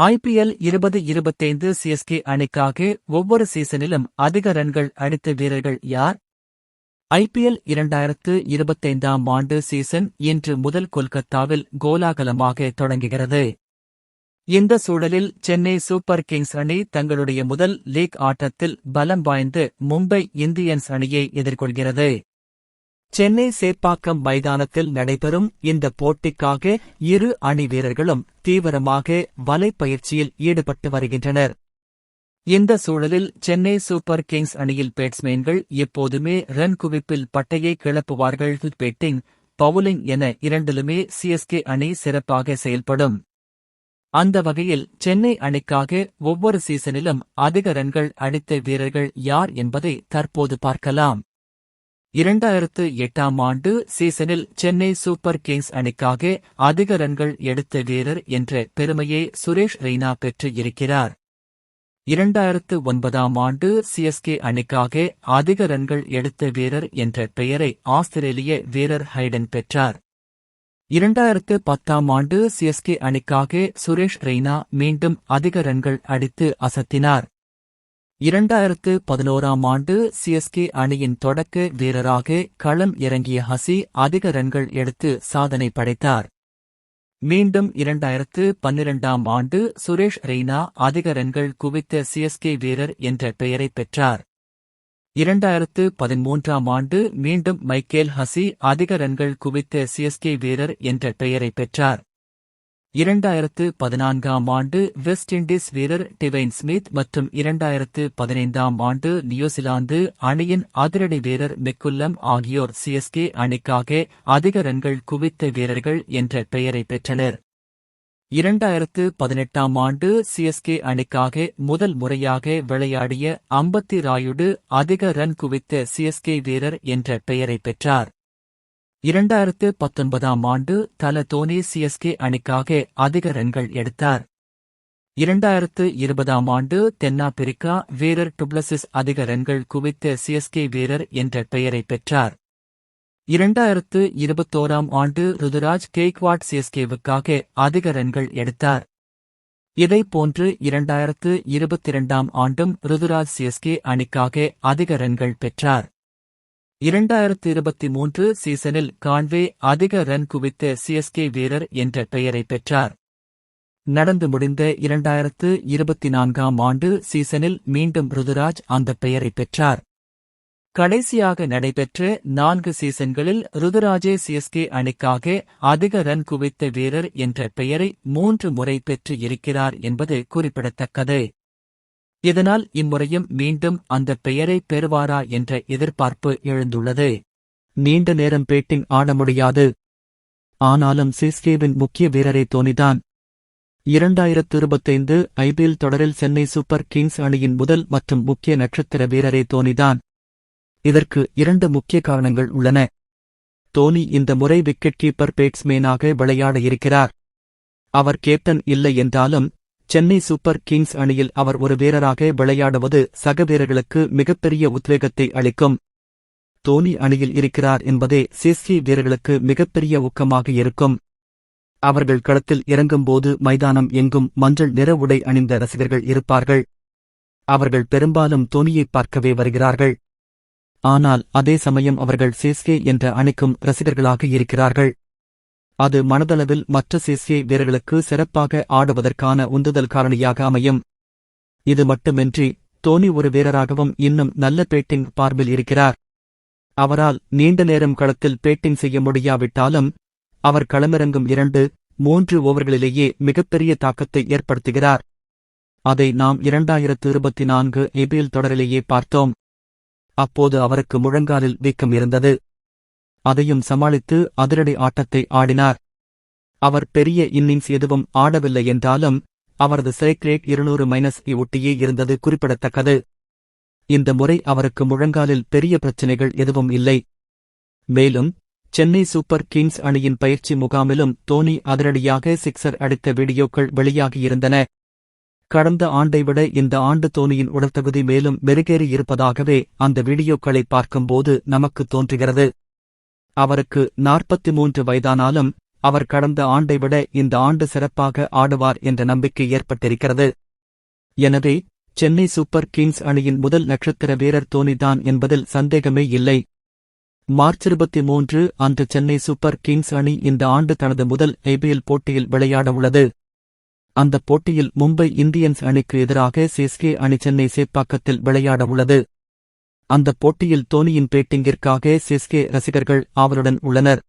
IPL இருபது இருபத்தைந்து CSK அணிக்காக ஒவ்வொரு சீசனிலும் அதிக ரன்கள் அடித்த வீரர்கள் யார்? ஐபிஎல் இரண்டாயிரத்து இருபத்தைந்தாம் ஆண்டு சீசன் இன்று முதல் கொல்கத்தாவில் கோலாகலமாக தொடங்குகிறது. இந்த சூழலில் சென்னை சூப்பர் கிங்ஸ் அணி தங்களுடைய முதல் லீக் ஆட்டத்தில் பலம் வாய்ந்து மும்பை இந்தியன்ஸ் அணியை எதிர்கொள்கிறது. சென்னை சேப்பாக்கம் மைதானத்தில் நடைபெறும் இந்த போட்டிக்காக இரு அணி வீரர்களும் தீவிரமாக வலைப்பயிற்சியில் ஈடுபட்டு வருகின்றனர். இந்த சூழலில் சென்னை சூப்பர் கிங்ஸ் அணியில் பேட்ஸ்மேன்கள் எப்போதுமே ரன் குவிப்பில் பட்டையை கிளப்புவார்கள். பேட்டிங் பவுலிங் என இரண்டிலுமே சிஎஸ்கே அணி சிறப்பாக செயல்படும். அந்த வகையில் சென்னை அணிக்காக ஒவ்வொரு சீசனிலும் அதிக ரன்கள் அடித்த வீரர்கள் யார் என்பதை தற்போது பார்க்கலாம். இரண்டாயிரத்து எட்டாம் ஆண்டு சீசனில் சென்னை சூப்பர் கிங்ஸ் அணிக்காக அதிக ரன்கள் எடுத்த வீரர் என்ற பெருமையை சுரேஷ் ரெய்னா பெற்று இருக்கிறார் இரண்டாயிரத்து ஒன்பதாம் ஆண்டு சிஎஸ்கே அணிக்காக அதிக ரன்கள் எடுத்த வீரர் என்ற பெயரை ஆஸ்திரேலிய வீரர் ஹைடன் பெற்றார். இரண்டாயிரத்து பத்தாம் ஆண்டு சிஎஸ்கே அணிக்காக சுரேஷ் ரெய்னா மீண்டும் அதிக ரன்கள் அடித்து அசத்தினார். இரண்டாயிரத்து பதினோராம் ஆண்டு சிஎஸ்கே அணியின் தொடக்க வீரராக களம் இறங்கிய ஹசி அதிக ரன்கள் எடுத்து சாதனை படைத்தார். மீண்டும் இரண்டாயிரத்து பன்னிரண்டாம் ஆண்டு சுரேஷ் ரெய்னா அதிக ரன்கள் குவித்த சிஎஸ்கே வீரர் என்ற பெயரை பெற்றார். இரண்டாயிரத்து பதிமூன்றாம் ஆண்டு மீண்டும் மைக்கேல் ஹசி அதிக ரன்கள் குவித்த சிஎஸ்கே வீரர் என்ற பெயரை பெற்றார். இரண்டாயிரத்து பதினான்காம் ஆண்டு வெஸ்ட் இண்டீஸ் வீரர் டிவைன் ஸ்மித் மற்றும் இரண்டாயிரத்து பதினைந்தாம் ஆண்டு நியூசிலாந்து அணியின் அதிரடி வீரர் மெக்குல்லம் ஆகியோர் சிஎஸ்கே அணிக்காக அதிக ரன்கள் குவித்த வீரர்கள் என்ற பெயரை பெற்றனர். இரண்டாயிரத்து பதினெட்டாம் ஆண்டு சிஎஸ்கே அணிக்காக முதல் முறையாக விளையாடிய அம்பத்தி ராயுடு அதிக ரன் குவித்த சிஎஸ்கே வீரர் என்ற பெயரை பெற்றார். இரண்டாயிரத்து பத்தொன்பதாம் ஆண்டு தல தோனி சிஎஸ்கே அணிக்காக அதிக ரன்கள் எடுத்தார். இரண்டாயிரத்து இருபதாம் ஆண்டு தென்னாப்பிரிக்கா வீரர் டுப்ளசிஸ் அதிக ரன்கள் குவித்த சிஎஸ்கே வீரர் என்ற பெயரை பெற்றார். இரண்டாயிரத்து இருபத்தோராம் ஆண்டு ருதுராஜ் கெய்க்வாட் சிஎஸ்கேவுக்காக அதிக ரன்கள் எடுத்தார். இதைப்போன்று இரண்டாயிரத்து இருபத்திரண்டாம் ஆண்டும் ருதுராஜ் சிஎஸ்கே அணிக்காக அதிக ரன்கள் பெற்றார். இரண்டாயிரத்து இருபத்தி மூன்று சீசனில் கான்வே அதிக ரன் குவித்த சிஎஸ்கே வீரர் என்ற பெயரை பெற்றார். நடந்து முடிந்த இரண்டாயிரத்து இருபத்தி நான்காம் ஆண்டு சீசனில் மீண்டும் ருதுராஜ் அந்த பெயரை பெற்றார். கடைசியாக நடைபெற்ற நான்கு சீசன்களில் ருதுராஜே சிஎஸ்கே அணிக்காக அதிக ரன் குவித்த வீரர் என்ற பெயரை மூன்று முறை பெற்று இருக்கிறார் என்பது குறிப்பிடத்தக்கது. இதனால் இம்முறையும் மீண்டும் அந்த பெயரை பெறுவாரா என்ற எதிர்பார்ப்பு எழுந்துள்ளது. நீண்ட நேரம் பேட்டிங் ஆட முடியாது. ஆனாலும் சிஸ்கேவின் முக்கிய வீரரை தோனிதான். இரண்டாயிரத்து இருபத்தைந்து ஐபிஎல் தொடரில் சென்னை சூப்பர் கிங்ஸ் அணியின் முதல் மற்றும் முக்கிய நட்சத்திர வீரரே தோனிதான். இதற்கு இரண்டு முக்கிய காரணங்கள் உள்ளன. தோனி இந்த முறை விக்கெட் கீப்பர் பேட்ஸ்மேனாக விளையாட இருக்கிறார். அவர் கேப்டன் இல்லை என்றாலும் சென்னை சூப்பர் கிங்ஸ் அணியில் அவர் ஒரு வீரராக விளையாடுவது சக வீரர்களுக்கு மிகப்பெரிய உத்வேகத்தை அளிக்கும். தோனி அணியில் இருக்கிறார் என்பதே சிஎஸ்கே வீரர்களுக்கு மிகப்பெரிய ஊக்கமாக இருக்கும். அவர்கள் களத்தில் இறங்கும்போது மைதானம் எங்கும் மஞ்சள் நிற உடை அணிந்த ரசிகர்கள் இருப்பார்கள். அவர்கள் பெரும்பாலும் தோனியை பார்க்கவே வருகிறார்கள். ஆனால் அதே சமயம் அவர்கள் சிஎஸ்கே என்ற அணிக்கும் ரசிகர்களாக இருக்கிறார்கள். அது மனதளவில் மற்ற சிசிஐ வீரர்களுக்கு சிறப்பாக ஆடுவதற்கான உந்துதல் காரணியாக அமையும். இது மட்டுமின்றி தோனி ஒரு வீரராகவும் இன்னும் நல்ல பேட்டிங் பார்வில் இருக்கிறார். அவரால் நீண்ட நேரம் களத்தில் பேட்டிங் செய்ய முடியாவிட்டாலும் அவர் களமிறங்கும் இரண்டு மூன்று ஓவர்களிலேயே மிகப்பெரிய தாக்கத்தை ஏற்படுத்துகிறார். அதை நாம் இரண்டாயிரத்து இருபத்தி நான்கு ஏபிஎல் தொடரிலேயே பார்த்தோம். அப்போது அவருக்கு முழங்காலில் வீக்கம் இருந்தது. அதையும் சமாளித்து அதிரடி ஆட்டத்தை ஆடினார். அவர் பெரிய இன்னிங்ஸ் எதுவும் ஆடவில்லை என்றாலும் அவரது ஸ்ட்ரைக் ரேட் இருநூறு மைனஸ் ஒட்டியே இருந்தது குறிப்பிடத்தக்கது. இந்த முறை அவருக்கு முழங்காலில் பெரிய பிரச்சினைகள் எதுவும் இல்லை. மேலும் சென்னை சூப்பர் கிங்ஸ் அணியின் பயிற்சி முகாமிலும் தோனி அதிரடியாக சிக்ஸர் அடித்த வீடியோக்கள் வெளியாகியிருந்தன கடந்த ஆண்டை விட இந்த ஆண்டு தோனியின் உடல்தகுதி மேலும் மெருகேறியிருப்பதாகவே அந்த வீடியோக்களை பார்க்கும்போது நமக்கு தோன்றுகிறது. அவருக்கு நாற்பத்தி மூன்று வயதானாலும் அவர் கடந்த ஆண்டை விட இந்த ஆண்டு சிறப்பாக ஆடுவார் என்ற நம்பிக்கை ஏற்பட்டிருக்கிறது. எனவே சென்னை சூப்பர் கிங்ஸ் அணியின் முதல் நட்சத்திர வீரர் தோனிதான் என்பதில் சந்தேகமே இல்லை. மார்ச் இருபத்தி மூன்று அன்று சென்னை சூப்பர் கிங்ஸ் அணி இந்த ஆண்டு தனது முதல் ஐபிஎல் போட்டியில் விளையாட உள்ளது. அந்த போட்டியில் மும்பை இந்தியன்ஸ் அணிக்கு எதிராக சிஎஸ்கே அணி சென்னை சேப்பாக்கத்தில் விளையாட உள்ளது. அந்த போட்டியில் தோனியின் பேட்டிங்கிற்காக சிஎஸ்கே ரசிகர்கள் ஆவலுடன் உள்ளனர்.